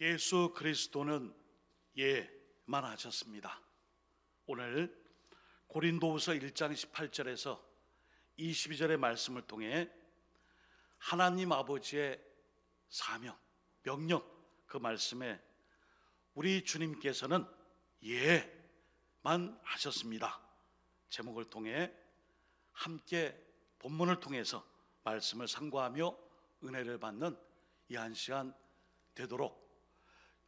예수 그리스도는 예만 하셨습니다. 오늘 고린도후서 1장 18절에서 22절의 말씀을 통해 하나님 아버지의 사명, 명령 그 말씀에 우리 주님께서는 예만 하셨습니다. 제목을 통해 함께 본문을 통해서 말씀을 상고하며 은혜를 받는 이 한 시간 되도록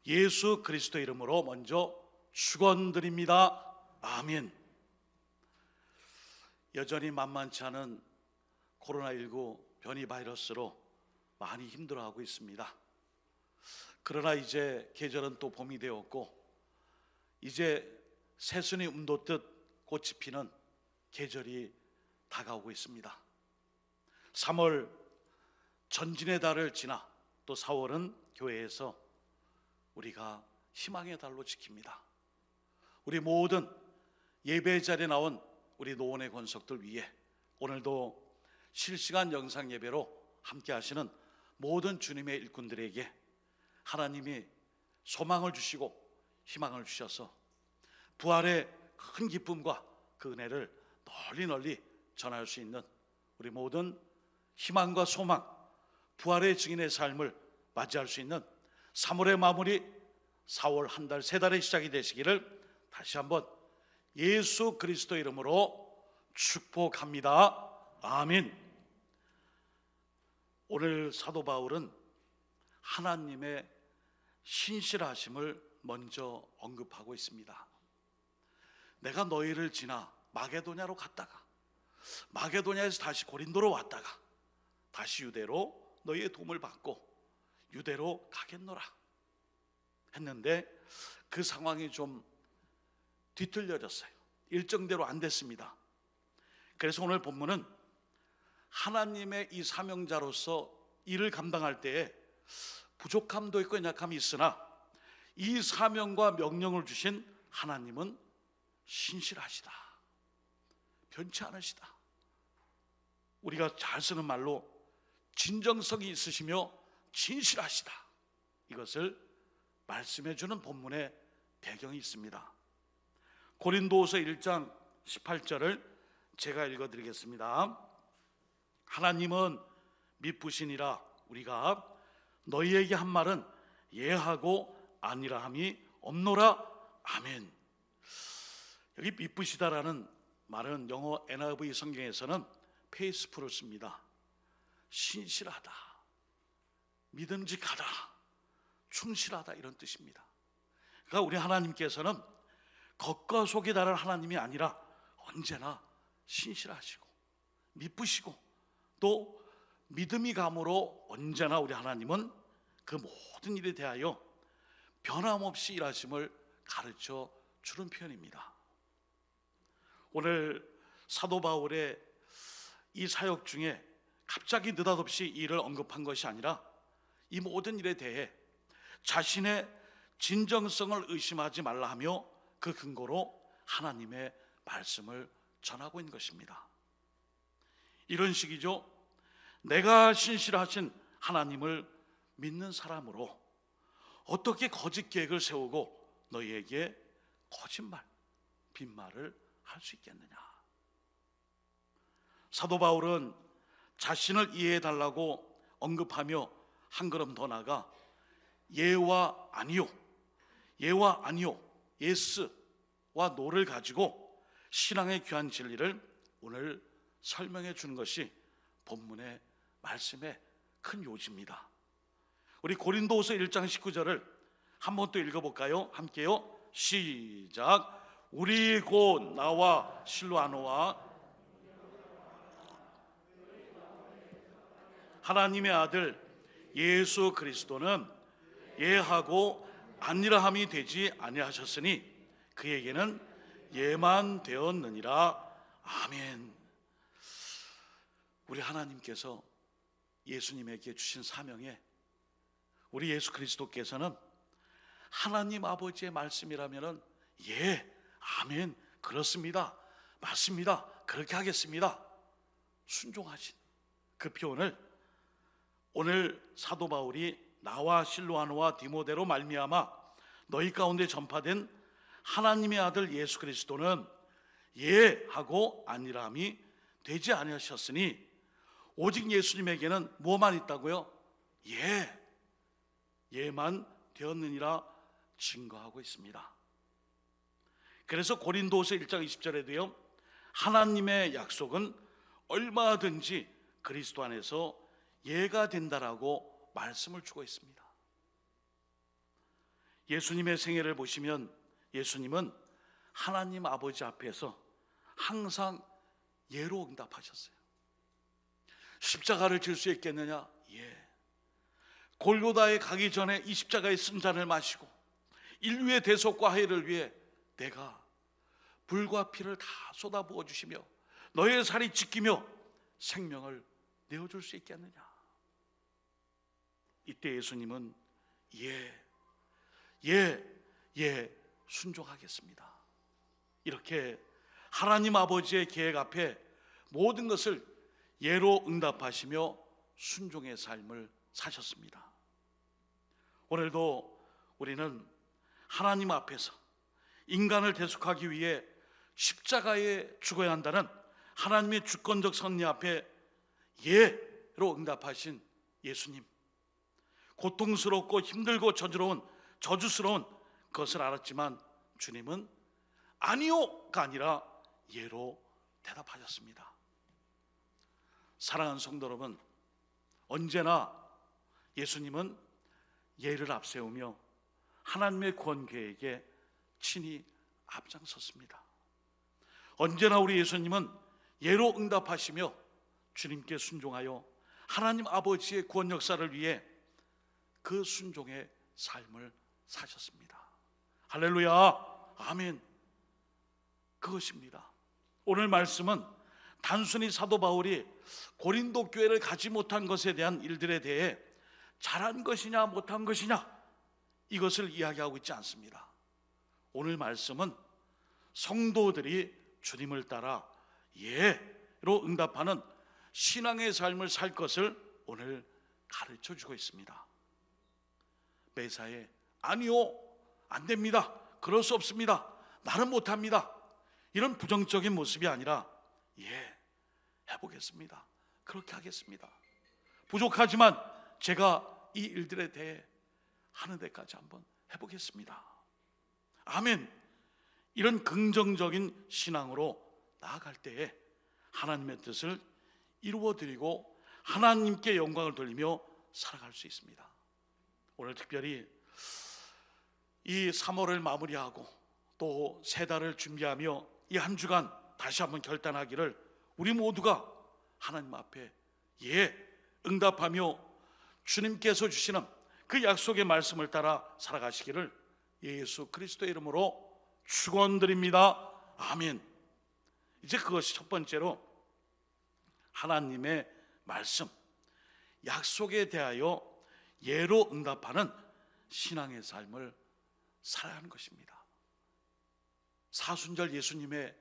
예수 그리스도 이름으로 먼저 축원드립니다. 아멘. 여전히 만만치 않은 코로나19 변이 바이러스로 많이 힘들어하고 있습니다. 그러나 이제 계절은 또 봄이 되었고 이제 새순이 움돋듯 꽃이 피는 계절이 다가오고 있습니다. 3월 전진의 달을 지나 또 4월은 교회에서 우리가 희망의 달로 지킵니다. 우리 모든 예배 자리에 나온 우리 노원의 권속들 위해 오늘도 실시간 영상 예배로 함께 하시는 모든 주님의 일꾼들에게 하나님이 소망을 주시고 희망을 주셔서 부활의 큰 기쁨과 그 은혜를 널리 널리 전할 수 있는 우리 모든 희망과 소망, 부활의 증인의 삶을 맞이할 수 있는 3월의 마무리, 4월 한 달, 세 달의 시작이 되시기를 다시 한번 예수 그리스도 이름으로 축복합니다. 아멘. 오늘 사도 바울은 하나님의 신실하심을 먼저 언급하고 있습니다. 내가 너희를 지나 마게도냐로 갔다가 마게도냐에서 다시 고린도로 왔다가 다시 유대로 너희의 도움을 받고 유대로 가겠노라 했는데 그 상황이 좀 뒤틀려졌어요. 일정대로 안 됐습니다. 그래서 오늘 본문은 하나님의 이 사명자로서 일을 감당할 때에 부족함도 있고 연약함이 있으나 이 사명과 명령을 주신 하나님은 신실하시다. 변치 않으시다. 우리가 잘 쓰는 말로 진정성이 있으시며 진실하시다. 이것을 말씀해 주는 본문의 배경이 있습니다. 고린도후서 1장 18절을 제가 읽어 드리겠습니다. 하나님은 미쁘시니라 우리가 너희에게 한 말은 예하고 아니라 함이 없노라 아멘. 여기 미쁘시다라는 말은 영어 NIV 성경에서는 페이스풀을 씁니다. 신실하다, 믿음직하다, 충실하다 이런 뜻입니다. 그러니까 우리 하나님께서는 겉과 속이 다른 하나님이 아니라 언제나 신실하시고 미쁘시고 또 믿음이 감으로 언제나 우리 하나님은 그 모든 일에 대하여 변함없이 일하심을 가르쳐 주는 표현입니다. 오늘 사도 바울의 이 사역 중에 갑자기 느닷없이 이 일을 언급한 것이 아니라 이 모든 일에 대해 자신의 진정성을 의심하지 말라 하며 그 근거로 하나님의 말씀을 전하고 있는 것입니다. 이런 식이죠. 내가 신실하신 하나님을 믿는 사람으로 어떻게 거짓 계획을 세우고 너희에게 거짓말, 빈말을 할 수 있겠느냐? 사도 바울은 자신을 이해해 달라고 언급하며 한 걸음 더 나가 예와 아니요, 예와 아니요, 예스와 노를 가지고 신앙의 귀한 진리를 오늘 설명해 주는 것이 본문의 말씀의 큰 요지입니다. 우리 고린도후서 1장 19절을 한 번 또 읽어볼까요? 함께요. 시작. 우리 곧 나와 실로아노와 하나님의 아들 예수 그리스도는 예하고 아니라함이 되지 아니하셨으니 그에게는 예만 되었느니라 아멘. 우리 하나님께서 예수님에게 주신 사명에 우리 예수 그리스도께서는 하나님 아버지의 말씀이라면은 예, 아멘, 그렇습니다, 맞습니다, 그렇게 하겠습니다. 순종하신 그 표현을 오늘 사도 바울이 나와 실로아노와 디모데로 말미암아 너희 가운데 전파된 하나님의 아들 예수 그리스도는 예 하고 아니람이 되지 아니하셨으니 오직 예수님에게는 뭐만 있다고요? 예. 예만 되었느니라 증거하고 있습니다. 그래서 고린도서 1장 20절에도요. 하나님의 약속은 얼마든지 그리스도 안에서 예가 된다라고 말씀을 주고 있습니다. 예수님의 생애를 보시면 예수님은 하나님 아버지 앞에서 항상 예로 응답하셨어요. 십자가를 질 수 있겠느냐? 예. 골고다에 가기 전에 이 십자가의 쓴잔을 마시고 인류의 대속과 화해를 위해 내가 불과 피를 다 쏟아부어 주시며 너의 살이 지키며 생명을 내어줄 수 있겠느냐? 이때 예수님은 예, 예, 예, 순종하겠습니다. 이렇게 하나님 아버지의 계획 앞에 모든 것을 예로 응답하시며 순종의 삶을 사셨습니다. 오늘도 우리는 하나님 앞에서 인간을 대속하기 위해 십자가에 죽어야 한다는 하나님의 주권적 섭리 앞에 예로 응답하신 예수님. 고통스럽고 힘들고 저주로운 저주스러운 것을 알았지만 주님은 아니요가 아니라 예로 대답하셨습니다. 사랑하는 성도 여러분, 언제나 예수님은 예를 앞세우며 하나님의 구원 계획에 친히 앞장섰습니다. 언제나 우리 예수님은 예로 응답하시며 주님께 순종하여 하나님 아버지의 구원 역사를 위해 그 순종의 삶을 사셨습니다. 할렐루야. 아멘. 그것입니다. 오늘 말씀은 단순히 사도 바울이 고린도 교회를 가지 못한 것에 대한 일들에 대해 잘한 것이냐 못한 것이냐 이것을 이야기하고 있지 않습니다. 오늘 말씀은 성도들이 주님을 따라 예로 응답하는 신앙의 삶을 살 것을 오늘 가르쳐 주고 있습니다. 매사에 아니요 안 됩니다. 그럴 수 없습니다. 나는 못합니다. 이런 부정적인 모습이 아니라 예 해보겠습니다. 그렇게 하겠습니다. 부족하지만 제가 이 일들에 대해 하는 데까지 한번 해보겠습니다. 아멘. 이런 긍정적인 신앙으로 나아갈 때에 하나님의 뜻을 이루어 드리고 하나님께 영광을 돌리며 살아갈 수 있습니다. 오늘 특별히 이 3월을 마무리하고 또 세 달을 준비하며 이 한 주간 다시 한번 결단하기를 우리 모두가 하나님 앞에 예 응답하며 주님께서 주시는 그 약속의 말씀을 따라 살아가시기를 예수 그리스도의 이름으로 축원드립니다. 아멘. 이제 그것이 첫 번째로 하나님의 말씀 약속에 대하여 예로 응답하는 신앙의 삶을 살아야 하는 것입니다. 사순절 예수님의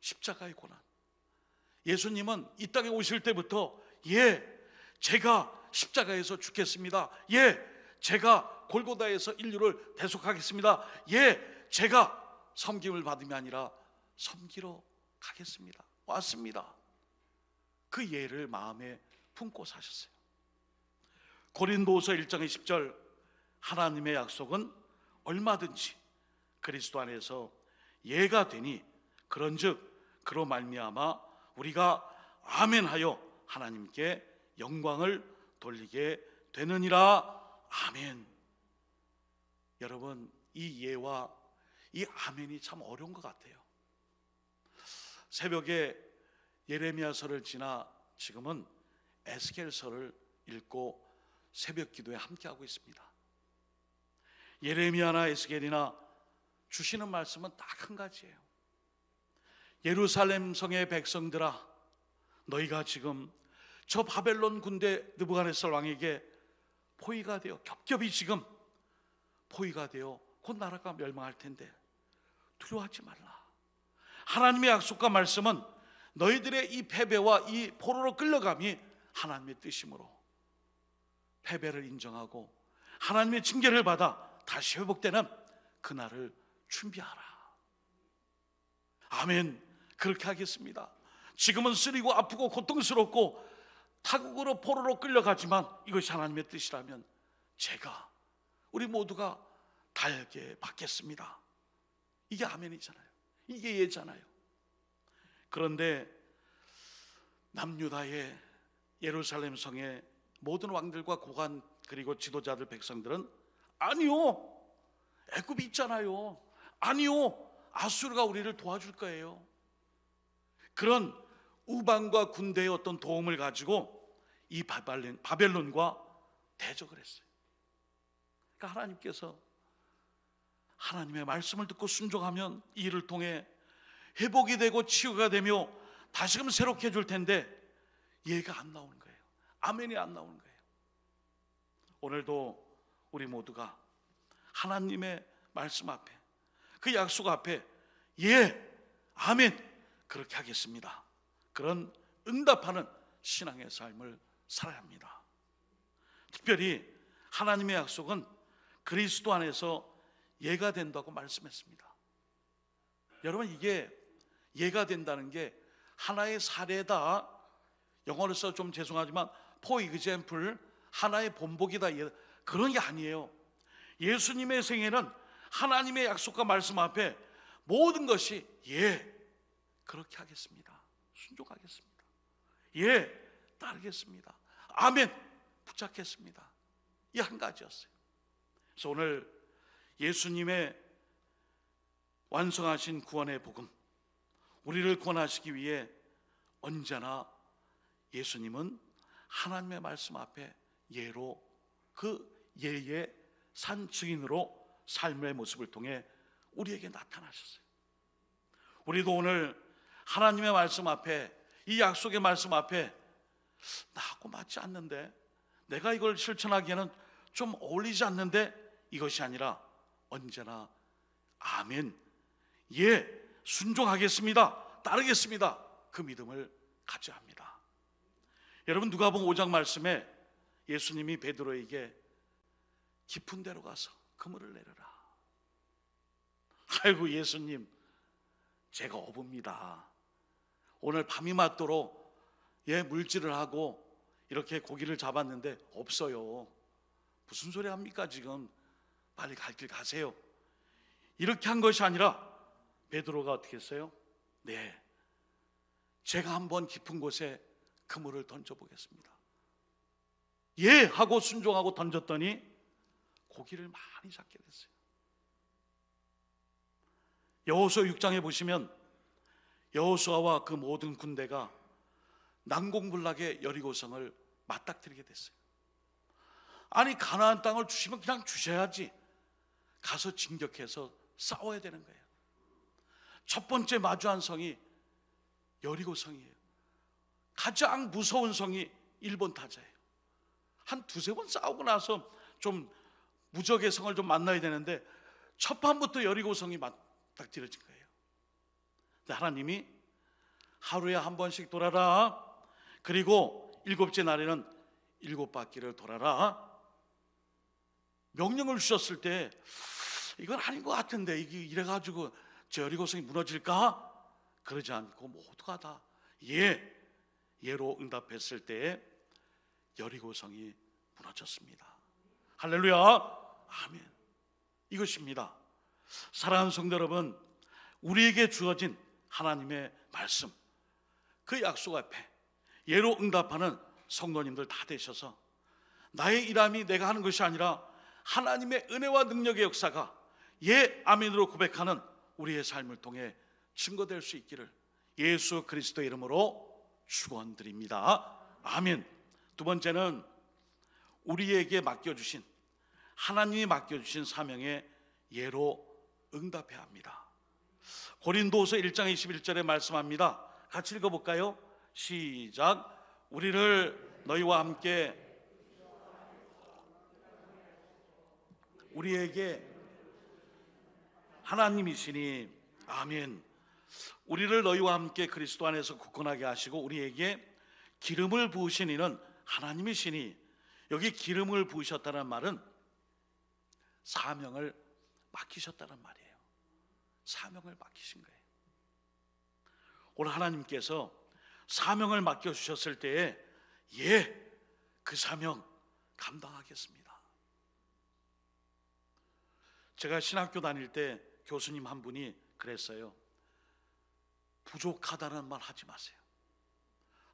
십자가의 고난. 예수님은 이 땅에 오실 때부터 예, 제가 십자가에서 죽겠습니다. 예, 제가 골고다에서 인류를 대속하겠습니다. 예, 제가 섬김을 받음이 아니라 섬기러 가겠습니다. 왔습니다. 그 예를 마음에 품고 사셨어요. 고린도서 1장의 10절 하나님의 약속은 얼마든지 그리스도 안에서 예가 되니 그런즉 그로 말미암아 우리가 아멘하여 하나님께 영광을 돌리게 되느니라 아멘. 여러분 이 예와 이 아멘이 참 어려운 것 같아요. 새벽에 예레미야서를 지나 지금은 에스겔서를 읽고 새벽 기도에 함께하고 있습니다. 예레미야나 에스겔이나 주시는 말씀은 딱 한 가지예요. 예루살렘 성의 백성들아 너희가 지금 저 바벨론 군대 느부갓네살 왕에게 포위가 되어 겹겹이 지금 포위가 되어 곧 나라가 멸망할 텐데 두려워하지 말라. 하나님의 약속과 말씀은 너희들의 이 패배와 이 포로로 끌려감이 하나님의 뜻이므로 패배를 인정하고 하나님의 징계를 받아 다시 회복되는 그날을 준비하라. 아멘. 그렇게 하겠습니다. 지금은 쓰리고 아프고 고통스럽고 타국으로 포로로 끌려가지만 이것이 하나님의 뜻이라면 제가 우리 모두가 달게 받겠습니다. 이게 아멘이잖아요. 이게 예잖아요. 그런데 남유다의 예루살렘 성의 모든 왕들과 고관 그리고 지도자들 백성들은 아니요. 애굽이 있잖아요. 아니요. 아수르가 우리를 도와줄 거예요. 그런 우방과 군대의 어떤 도움을 가지고 이 바벨론, 바벨론과 대적을 했어요. 그러니까 하나님께서 하나님의 말씀을 듣고 순종하면 이 일을 통해 회복이 되고 치유가 되며 다시금 새롭게 해줄 텐데 얘가 안 나오는 거예요. 아멘이 안 나오는 거예요. 오늘도 우리 모두가 하나님의 말씀 앞에 그 약속 앞에 예, 아멘 그렇게 하겠습니다. 그런 응답하는 신앙의 삶을 살아야 합니다. 특별히 하나님의 약속은 그리스도 안에서 예가 된다고 말씀했습니다. 여러분 이게 예가 된다는 게 하나의 사례다. 영어로 써좀 죄송하지만 for example 하나의 본보기다 예, 그런 게 아니에요. 예수님의 생애는 하나님의 약속과 말씀 앞에 모든 것이 예 그렇게 하겠습니다. 순종하겠습니다. 예 따르겠습니다. 아멘 붙잡겠습니다. 이 한 가지였어요. 그래서 오늘 예수님의 완성하신 구원의 복음 우리를 구원하시기 위해 언제나 예수님은 하나님의 말씀 앞에 예로 그 예의 산 증인으로 삶의 모습을 통해 우리에게 나타나셨어요. 우리도 오늘 하나님의 말씀 앞에 이 약속의 말씀 앞에 나하고 맞지 않는데 내가 이걸 실천하기에는 좀 어울리지 않는데 이것이 아니라 언제나 아멘 예 순종하겠습니다 따르겠습니다 그 믿음을 가져야 합니다 여러분 누가복음 5장 말씀에 예수님이 베드로에게 깊은 데로 가서 그물을 내려라. 아이고 예수님 제가 어부입니다. 오늘 밤이 맞도록 예 물질을 하고 이렇게 고기를 잡았는데 없어요. 무슨 소리 합니까 지금? 빨리 갈 길 가세요. 이렇게 한 것이 아니라 베드로가 어떻게 했어요? 네 제가 한번 깊은 곳에 그물을 던져보겠습니다 예 하고 순종하고 던졌더니 고기를 많이 잡게 됐어요 여호수아 6장에 보시면 여호수아와 그 모든 군대가 난공불락의 여리고성을 맞닥뜨리게 됐어요. 아니 가나안 땅을 주시면 그냥 주셔야지. 가서 진격해서 싸워야 되는 거예요. 첫 번째 마주한 성이 여리고성이에요. 가장 무서운 성이 일본 타자예요. 한 두세 번 싸우고 나서 좀 무적의 성을 좀 만나야 되는데 첫 판부터 여리고 성이 맞닥뜨려진 거예요. 하나님이 하루에 한 번씩 돌아라. 그리고 일곱째 날에는 일곱 바퀴를 돌아라. 명령을 주셨을 때 이건 아닌 것 같은데 이게 이래가지고 저리고성이 무너질까? 그러지 않고 모두가 다 예, 예로 응답했을 때 여리고성이 무너졌습니다. 할렐루야, 아멘. 이것입니다. 사랑하는 성도 여러분, 우리에게 주어진 하나님의 말씀, 그 약속 앞에 예로 응답하는 성도님들 다 되셔서 나의 일함이 내가 하는 것이 아니라 하나님의 은혜와 능력의 역사가 예 아멘으로 고백하는 우리의 삶을 통해 증거될 수 있기를 예수 그리스도 이름으로 축원드립니다. 아멘. 두 번째는 우리에게 맡겨 주신 하나님이 맡겨 주신 사명의 예로 응답해야 합니다. 고린도서 1장 21절에 말씀합니다. 같이 읽어 볼까요? 시작. 우리를 너희와 함께 우리에게 하나님이시니 아멘. 우리를 너희와 함께 그리스도 안에서 굳건하게 하시고 우리에게 기름을 부으신 이는 하나님이시니 여기 기름을 부으셨다는 말은 사명을 맡기셨다는 말이에요. 사명을 맡기신 거예요. 오늘 하나님께서 사명을 맡겨 주셨을 때에 예, 그 사명 감당하겠습니다. 제가 신학교 다닐 때 교수님 한 분이 그랬어요. 부족하다는 말 하지 마세요.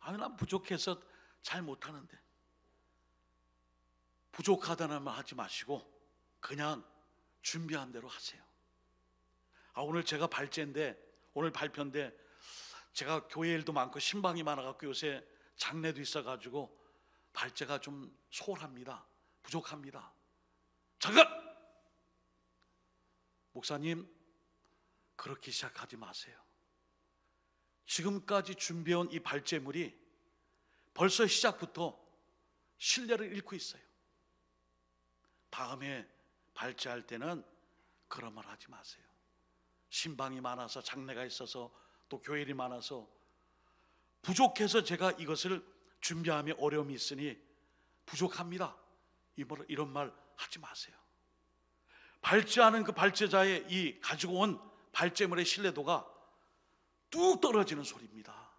아니 난 부족해서 잘 못하는데 부족하다는 말 하지 마시고 그냥 준비한 대로 하세요. 아 오늘 제가 발제인데 오늘 발표인데 제가 교회 일도 많고 신방이 많아갖고 요새 장례도 있어가지고 발제가 좀 소홀합니다. 부족합니다. 잠깐 목사님 그렇게 시작하지 마세요. 지금까지 준비해온 이 발제물이 벌써 시작부터 신뢰를 잃고 있어요. 다음에 발제할 때는 그런 말 하지 마세요. 신방이 많아서 장례가 있어서 또 교일이 많아서 부족해서 제가 이것을 준비함에 어려움이 있으니 부족합니다. 이런 말 하지 마세요. 발제하는 그 발제자의 이 가지고 온 발제물의 신뢰도가 뚝 떨어지는 소리입니다.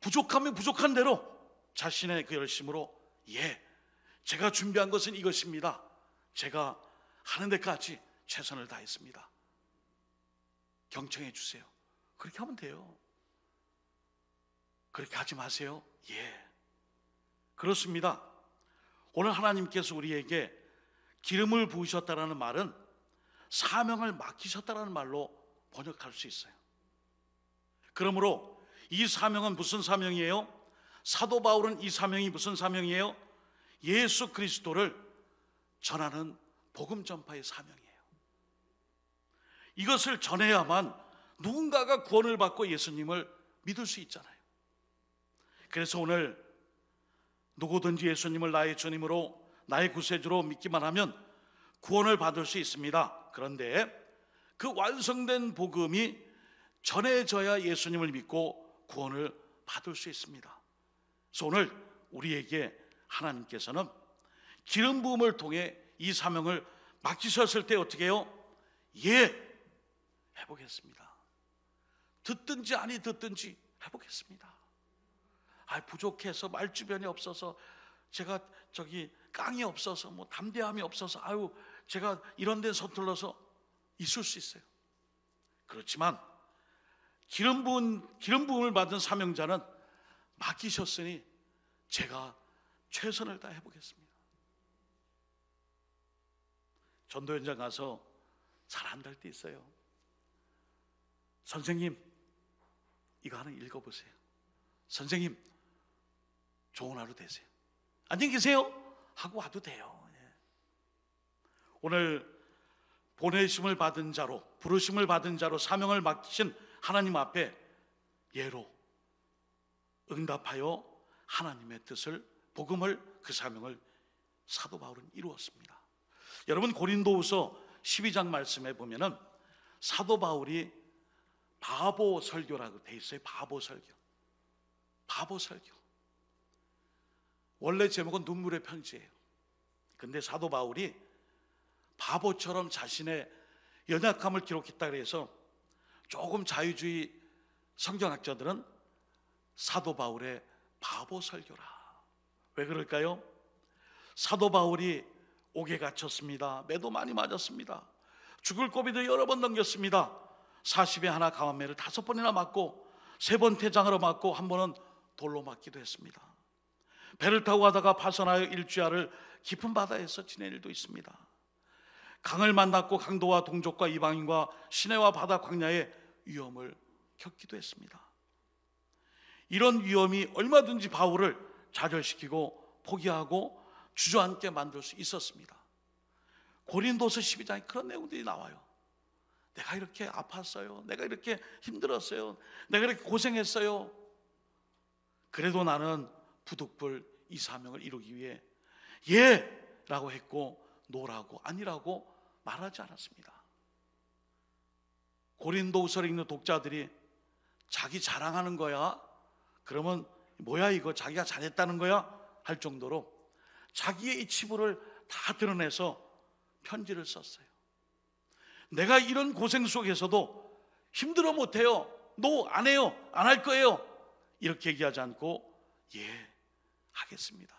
부족하면 부족한 대로 자신의 그 열심으로 예, 제가 준비한 것은 이것입니다. 제가 하는 데까지 최선을 다했습니다. 경청해 주세요. 그렇게 하면 돼요. 그렇게 하지 마세요. 예. 그렇습니다. 오늘 하나님께서 우리에게 기름을 부으셨다라는 말은 사명을 맡기셨다라는 말로 번역할 수 있어요. 그러므로 이 사명은 무슨 사명이에요? 사도 바울은 이 사명이 무슨 사명이에요? 예수 그리스도를 전하는 복음 전파의 사명이에요. 이것을 전해야만 누군가가 구원을 받고 예수님을 믿을 수 있잖아요. 그래서 오늘 누구든지 예수님을 나의 주님으로 나의 구세주로 믿기만 하면 구원을 받을 수 있습니다. 그런데 그 완성된 복음이 전해져야 예수님을 믿고 구원을 받을 수 있습니다. 그래서 오늘 우리에게 하나님께서는 기름 부음을 통해 이 사명을 맡기셨을 때 어떻게 해요? 예, 해보겠습니다. 듣든지 아니 듣든지 해보겠습니다. 아 부족해서 말 주변이 없어서 제가 저기 깡이 없어서 뭐 담대함이 없어서 아유 제가 이런 데 서툴러서 있을 수 있어요. 그렇지만 기름 부은 기름 부음을 받은 사명자는 맡기셨으니 제가 최선을 다해 보겠습니다. 전도 현장 가서 잘 안 될 때 있어요. 선생님 이거 하나 읽어 보세요. 선생님 좋은 하루 되세요. 안녕히 계세요. 하고 와도 돼요. 예. 오늘 보내심을 받은 자로 부르심을 받은 자로 사명을 맡기신 하나님 앞에 예로 응답하여 하나님의 뜻을 복음을 그 사명을 사도 바울은 이루었습니다. 여러분 고린도후서 12장 말씀에 보면은 사도 바울이 바보 설교라고 돼 있어요. 바보 설교. 바보 설교. 원래 제목은 눈물의 편지예요. 근데 사도 바울이 바보처럼 자신의 연약함을 기록했다 그래서 조금 자유주의 성경학자들은 사도 바울의 바보 설교라. 왜 그럴까요? 사도 바울이 옥에 갇혔습니다. 매도 많이 맞았습니다. 죽을 고비도 여러 번 넘겼습니다. 40에 하나 가만매를 다섯 번이나 맞고 세 번 태장으로 맞고 한 번은 돌로 맞기도 했습니다. 배를 타고 가다가 파선하여 일주야를 깊은 바다에서 지낸 일도 있습니다. 강을 만났고 강도와 동족과 이방인과 시내와 바다 광야의 위험을 겪기도 했습니다. 이런 위험이 얼마든지 바울을 좌절시키고 포기하고 주저앉게 만들 수 있었습니다. 고린도서 12장에 그런 내용들이 나와요. 내가 이렇게 아팠어요. 내가 이렇게 힘들었어요. 내가 이렇게 고생했어요. 그래도 나는 부득불 이 사명을 이루기 위해 예 라고 했고 노라고 아니라고 말하지 않았습니다. 고린도후서를 읽는 독자들이 자기 자랑하는 거야. 그러면 뭐야 이거 자기가 잘했다는 거야 할 정도로 자기의 이 치부를 다 드러내서 편지를 썼어요. 내가 이런 고생 속에서도 힘들어 못해요. 노 안 해요. 안 할 거예요. 이렇게 얘기하지 않고 예 하겠습니다.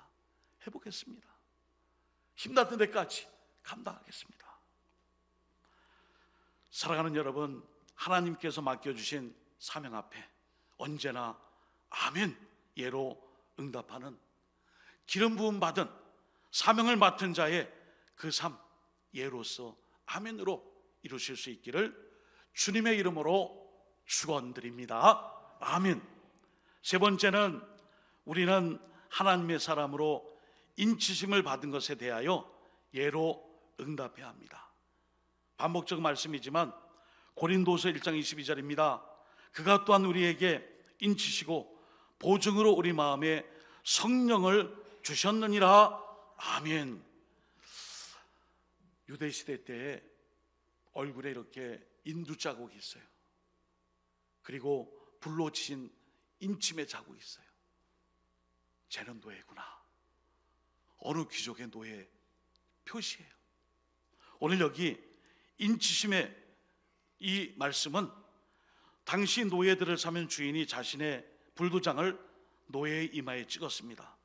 해보겠습니다. 힘닿는 데까지 감당하겠습니다. 사랑하는 여러분, 하나님께서 맡겨주신 사명 앞에 언제나 아멘 예로 응답하는 기름 부음 받은 사명을 맡은 자의 그 삶 예로서 아멘으로 이루실 수 있기를 주님의 이름으로 축원드립니다. 아멘. 세 번째는 우리는 하나님의 사람으로 인치심을 받은 것에 대하여 예로 응답해야 합니다. 반복적 말씀이지만 고린도서 1장 22절입니다. 그가 또한 우리에게 인치시고 보증으로 우리 마음에 성령을 주셨느니라. 아멘. 유대 시대 때 얼굴에 이렇게 인두 자국이 있어요. 그리고 불로 치신 인침의 자국이 있어요. 쟤는 노예구나. 어느 귀족의 노예 표시예요. 오늘 여기 인치심의 이 말씀은 당시 노예들을 사면 주인이 자신의 불도장을 노예의 이마에 찍었습니다.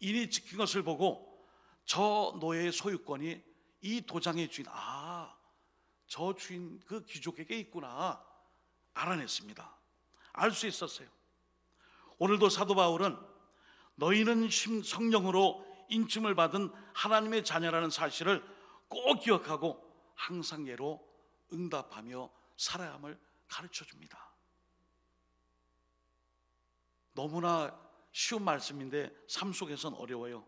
이니 찍힌 것을 보고 저 노예의 소유권이 이 도장의 주인, 아, 저 주인 그 귀족에게 있구나 알아냈습니다. 알 수 있었어요. 오늘도 사도 바울은 너희는 심 성령으로 인침을 받은 하나님의 자녀라는 사실을 꼭 기억하고 항상 예로 응답하며 살아야 함을 가르쳐 줍니다. 너무나 쉬운 말씀인데 삶 속에선 어려워요.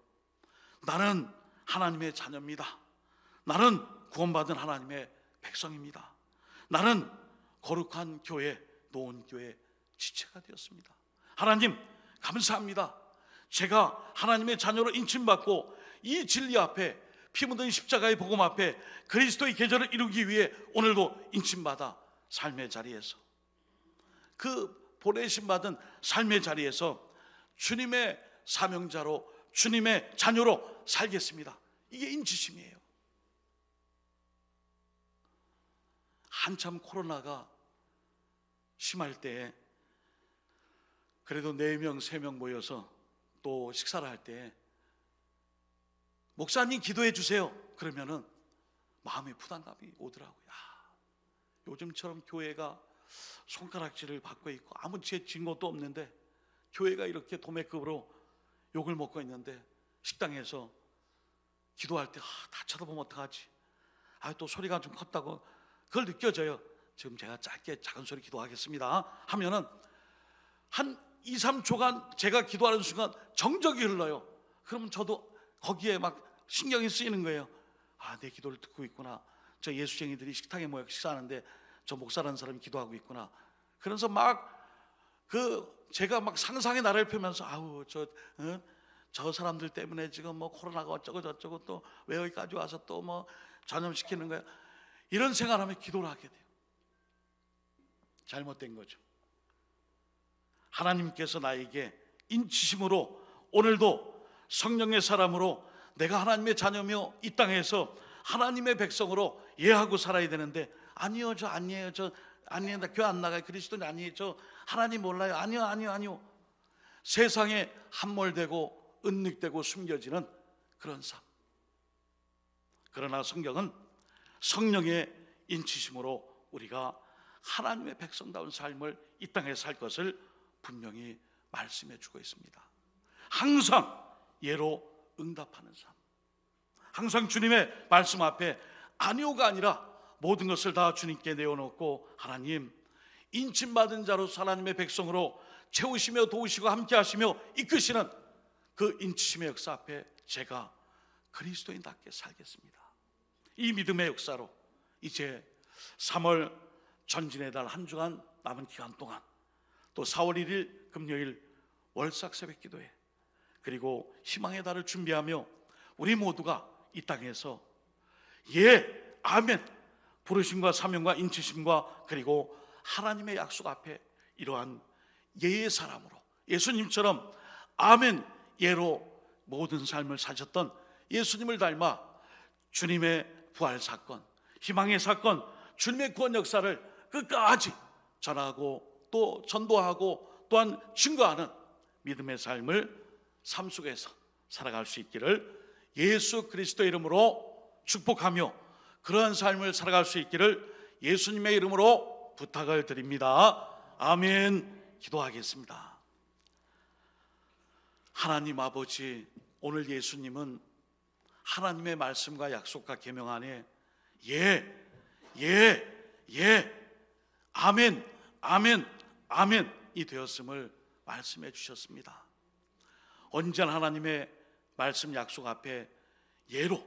나는 하나님의 자녀입니다. 나는 구원받은 하나님의 백성입니다. 나는 거룩한 교회, 노은 교회 지체가 되었습니다. 하나님, 감사합니다. 제가 하나님의 자녀로 인침받고 이 진리 앞에 피 묻은 십자가의 복음 앞에 그리스도의 계절을 이루기 위해 오늘도 인침받아 삶의 자리에서 그 보내심 받은 삶의 자리에서 주님의 사명자로 주님의 자녀로 살겠습니다. 이게 인치심이에요. 한참 코로나가 심할 때에 그래도 네 명, 세 명 모여서 또 식사를 할 때 목사님 기도해 주세요. 그러면은 마음의 부담감이 오더라고요. 아, 요즘처럼 교회가 손가락질을 받고 있고 아무 죄진 것도 없는데 교회가 이렇게 도매급으로 욕을 먹고 있는데 식당에서 기도할 때 아, 다 쳐다보면 어떡하지? 아, 또 소리가 좀 컸다고 그걸 느껴져요. 지금 제가 짧게 작은 소리 기도하겠습니다. 하면은 한 2, 3초간 제가 기도하는 순간 정적이 흘러요. 그러면 저도 거기에 막 신경이 쓰이는 거예요. 아, 내 기도를 듣고 있구나. 저 예수쟁이들이 식당에 모여 식사하는데 저 목사라는 사람이 기도하고 있구나. 그래서 막 그 제가 막 상상의 나라를 펴면서 아우 저, 어? 저 사람들 때문에 지금 뭐 코로나가 어쩌고 저쩌고 또 왜 여기까지 와서 또 뭐 전염시키는 거야. 이런 생각하면 기도를 하게 돼요. 잘못된 거죠. 하나님께서 나에게 인치심으로 오늘도 성령의 사람으로 내가 하나님의 자녀며 이 땅에서 하나님의 백성으로 예하고 살아야 되는데 아니요 저 아니에요 저 아니에요 나 교회 안 나가요 그리스도는 아니에요 저 하나님 몰라요 아니요 아니요 아니요 세상에 함몰되고 은닉되고 숨겨지는 그런 삶 그러나 성경은 성령의 인치심으로 우리가 하나님의 백성다운 삶을 이 땅에 살 것을 분명히 말씀해 주고 있습니다. 항상 예로 응답하는 삶. 항상 주님의 말씀 앞에 아니오가 아니라 모든 것을 다 주님께 내어놓고 하나님 인침받은 자로 하나님의 백성으로 채우시며 도우시고 함께 하시며 이끄시는 그 인치심의 역사 앞에 제가 그리스도인답게 살겠습니다. 이 믿음의 역사로 이제 3월 전진의 달 한 주간 남은 기간 동안 또 4월 1일 금요일 월삭 새벽 기도회 그리고 희망의 달을 준비하며 우리 모두가 이 땅에서 예 아멘. 부르심과 사명과 인치심과 그리고 하나님의 약속 앞에 이러한 예의 사람으로 예수님처럼 아멘 예로 모든 삶을 사셨던 예수님을 닮아 주님의 부활 사건, 희망의 사건, 주님의 구원 역사를 끝까지 전하고 또 전도하고 또한 증거하는 믿음의 삶을 삶 속에서 살아갈 수 있기를 예수 그리스도 이름으로 축복하며 그러한 삶을 살아갈 수 있기를 예수님의 이름으로 부탁을 드립니다. 아멘. 기도하겠습니다. 하나님 아버지, 오늘 예수님은 하나님의 말씀과 약속과 계명 안에 예, 예, 예, 아멘, 아멘, 아멘이 되었음을 말씀해 주셨습니다. 언제나 하나님의 말씀 약속 앞에 예로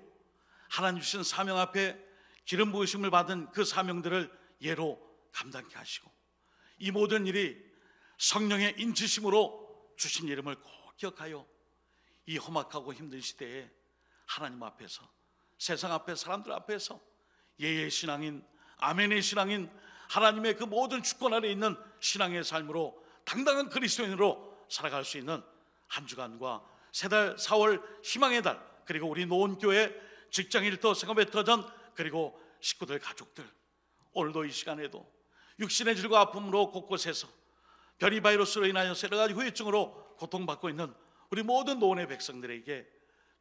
하나님 주신 사명 앞에 기름 부으심을 받은 그 사명들을 예로 감당케 하시고 이 모든 일이 성령의 인치심으로 주신 이름을 꼭 기억하여 이 험악하고 힘든 시대에 하나님 앞에서 세상 앞에 사람들 앞에서 예의 신앙인 아멘의 신앙인 하나님의 그 모든 주권 아래 있는 신앙의 삶으로 당당한 그리스도인으로 살아갈 수 있는 한 주간과 세 달, 4월 희망의 달 그리고 우리 노원교회 직장일터 생업의터전 그리고 식구들 가족들. 오늘도 이 시간에도 육신의 질과 아픔으로 곳곳에서 변이 바이러스로 인하여 여러 가지 후유증으로 고통받고 있는 우리 모든 노원의 백성들에게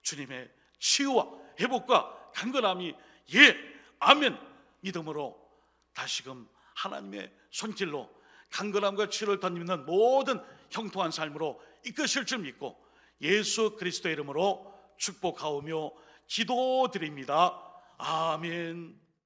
주님의 치유와 회복과 강건함이 예 아멘 믿음으로 다시금 하나님의 손길로 강건함과 치유를 던지는 모든 형통한 삶으로 이끄실 줄 믿고 예수 그리스도의 이름으로 축복하오며 기도드립니다. 아멘.